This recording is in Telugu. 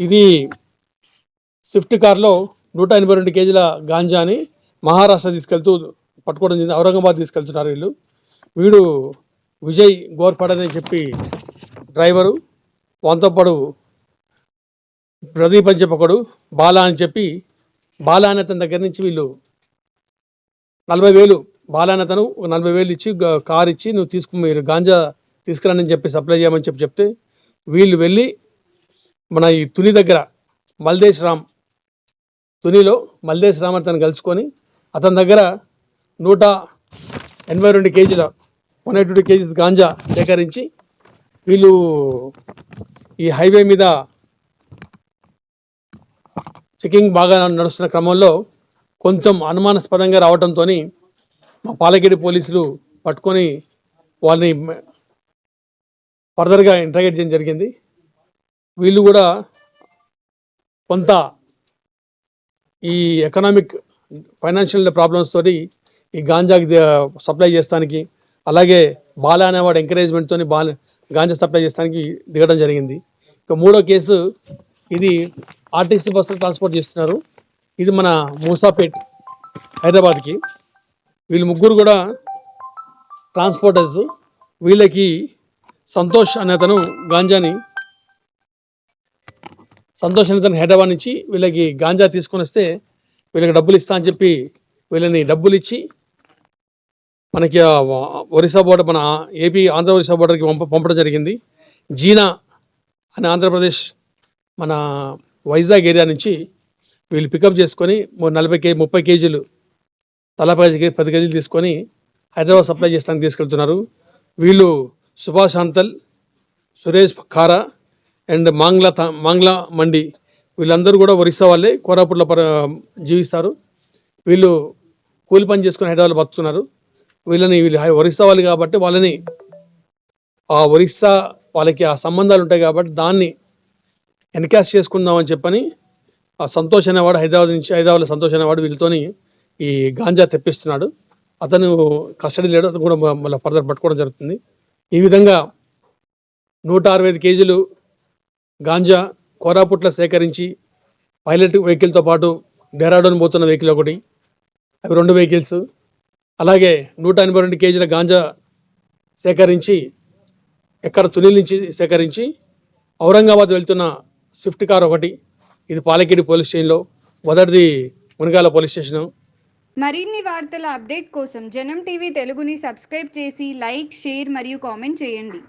ఇది స్విఫ్ట్ కార్లో నూట ఎనభై రెండు కేజీల గాంజాని మహారాష్ట్ర తీసుకెళ్తూ పట్టుకోవడం జరిగింది. ఔరంగాబాద్ తీసుకెళ్తున్నారు వీళ్ళు. వీడు విజయ్ గోర్పడని చెప్పి డ్రైవరు. వంతపడు ప్రదీప్ అని చెప్పకడు బాలా అని చెప్పి బాలా అనే అతని దగ్గర నుంచి వీళ్ళు నలభై వేలు బాలా అనే అతను ఒక నలభై వేలు ఇచ్చి కారు కార్ ఇచ్చి నువ్వు తీసుకు మీరు గాంజా తీసుకురానని చెప్పి సప్లై చేయమని చెప్పి చెప్తే వీళ్ళు వెళ్ళి మన ఈ తుని దగ్గర మల్దేశ్ రామ్ తునిలో మల్దేశ్ రామ్ అతను కలుసుకొని అతని దగ్గర నూట ఎనభై రెండు కేజీల one eighty two kgs ganja సేకరించి వీళ్ళు ఈ హైవే మీద చెకింగ్ బాగా నడుస్తున్న క్రమంలో కొంచెం అనుమానాస్పదంగా రావడంతో మా పాలకేడి పోలీసులు పట్టుకొని వాళ్ళని ఫర్దర్గా ఇంటరాగేట్ చేయడం జరిగింది. వీళ్ళు కూడా కొంత ఈ ఎకనామిక్ ఫైనాన్షియల్ ప్రాబ్లమ్స్ తోటి ఈ గాంజాకి సప్లై చేస్తానికి అలాగే బాల అనేవాడు ఎంకరేజ్మెంట్తో తోని బాల గాంజా సప్లై చేస్తానికి దిగడం జరిగింది. ఇక మూడో కేసు ఇది ఆర్టీసీ బస్సులు ట్రాన్స్పోర్ట్ చేస్తున్నారు. ఇది మన మూసాపేట్ హైదరాబాద్కి. వీళ్ళు ముగ్గురు కూడా ట్రాన్స్పోర్టర్స్ వీళ్ళకి సంతోష్ అనే అతను గాంజాని సంతోష్ అనే హైదరాబాద్ నుంచి వీళ్ళకి గాంజా తీసుకొని వస్తే వీళ్ళకి డబ్బులు ఇస్తా అని చెప్పి వీళ్ళని డబ్బులు ఇచ్చి మనకి ఒరిస్సా బోర్డర్ మన ఏపీ ఆంధ్ర ఒరిస్సా బోర్డర్కి పంప పంపడం జరిగింది. జీనా అనే ఆంధ్రప్రదేశ్ మన వైజాగ్ ఏరియా నుంచి వీళ్ళు పికప్ చేసుకొని నలభై కే ముప్పై కేజీలు తలా పది పది కేజీలు తీసుకొని హైదరాబాద్ సప్లై చేస్తానికి తీసుకెళ్తున్నారు. వీళ్ళు సుభాష్ అంతల్ సురేష్ ఖారా అండ్ మాంగ్లా త- మాంగ్లా మండి. వీళ్ళందరూ కూడా ఒరిస్సా వాళ్ళే కోరాపుట్లో జీవిస్తారు. వీళ్ళు కూలి పని చేసుకుని హైదరాబాద్ బతుకుతున్నారు. వీళ్ళని వీళ్ళు హై- ఒరిస్సా వాళ్ళు కాబట్టి వాళ్ళని ఆ ఒరిస్సా వాళ్ళకి ఆ సంబంధాలు ఉంటాయి కాబట్టి దాన్ని ఎన్కాష్ చేసుకుందామని చెప్పని ఆ సంతోష్ అనేవాడు హైదరాబాద్ నుంచి హైదరాబాద్లో సంతోష్ అనేవాడు వీళ్ళతోని ఈ గాంజా తెప్పిస్తున్నాడు. అతను కస్టడీ లేడు అతను కూడా మళ్ళీ ఫర్దర్ పట్టుకోవడం జరుగుతుంది. ఈ విధంగా నూట అరవై ఐదు కేజీలు గాంజా కోరాపుట్ల సేకరించి పైలట్ వెహికల్తో పాటు డెరాడోన్ పోతున్న వెహికల్ ఒకటి. అవి రెండు వెహికల్స్. అలాగే నూట ఎనభై రెండు కేజీల గాంజా సేకరించి ఎక్కడ తునిల్ నుంచి సేకరించి ఔరంగాబాద్ వెళ్తున్న స్విఫ్ట్ కార్ ఒకటి. ఇది పాలకేడి పోలీస్ స్టేషన్లో మొదటిది మునగాల పోలీస్ స్టేషను. మరిన్ని వార్తల అప్డేట్ కోసం జనం టీవీ తెలుగుని సబ్స్క్రైబ్ చేసి లైక్ షేర్ మరియు కామెంట్ చేయండి.